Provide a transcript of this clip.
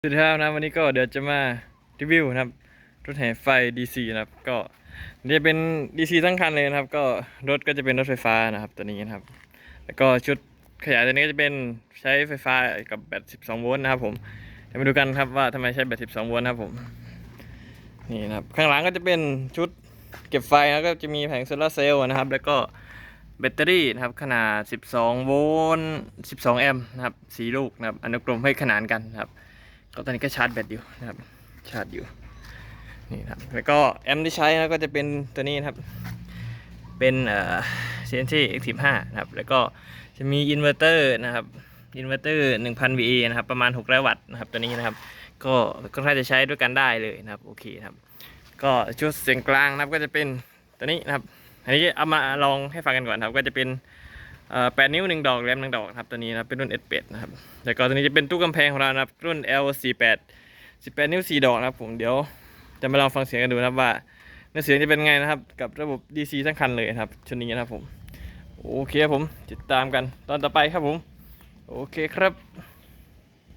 สวัสดีครับนะวันนี้ก็เดี๋ยวจะมารีวิวนะครับรถแห่ไฟ DC นะครับ ก็นี่จะเป็น DC ทั้งคันเลยนะครับ ก็รถก็จะเป็นรถไฟฟ้านะครับตัวนี้นะครับ แล้วก็ชุดขยายตัวนี้ก็จะเป็นใช้ไฟฟ้ากับแบต 12 โวลต์นะครับผมเดี๋ยวมาดูกันครับว่าทำไมใช้แบต 12 โวลต์นะครับผมนี่นะครับข้างหลังก็จะเป็นชุดเก็บไฟแล้วก็จะมีแผงโซลาร์เซลล์นะครับ แล้วก็แบตเตอรี่นะครับขนาด 12 โวลต์ 12 แอมป์นะครับสีลูกนะครับอนุกรมให้ขนานกันนะครับ ก็ตอนนี้ก็ชาร์จแบตอยู่นะครับ ชาร์จอยู่ นี่ครับ แล้วก็แอมป์ที่ใช้นะก็จะเป็นตัวนี้นะครับ เป็นเอ่อ CNC Active 5นะครับ แล้วก็จะมีอินเวอร์เตอร์นะครับ อินเวอร์เตอร์ 1000 VA นะครับ ประมาณ 600 วัตต์นะครับ ตัวนี้นะครับ ก็ก็น่าจะใช้ด้วยกันได้เลยนะครับ โอเคครับ ก็ชุดเสียงกลางนะครับ ก็จะเป็นตัวนี้นะครับ อันนี้เอามาลองให้ฟังกันก่อนครับ ก็จะเป็น เอ่อ8นิ้วหนึ่งดอกแรม1ดอกครับตัวนี้นะเป็นรุ่น S8 นะครับแล้วก็ตัวนี้จะเป็นตู้กำแพงของเรานะครับรุ่น L48 18 นิ้ว 4 ดอกนะครับผมเดี๋ยวจะมาลองฟังเสียงกันดูนะครับว่าเนื้อเสียงจะเป็นไงนะครับ กับระบบ DC ทั้งคันเลยครับชุดนี้นะครับผมโอเคครับผมติดตามกันตอนต่อไปครับผม โอเคครับ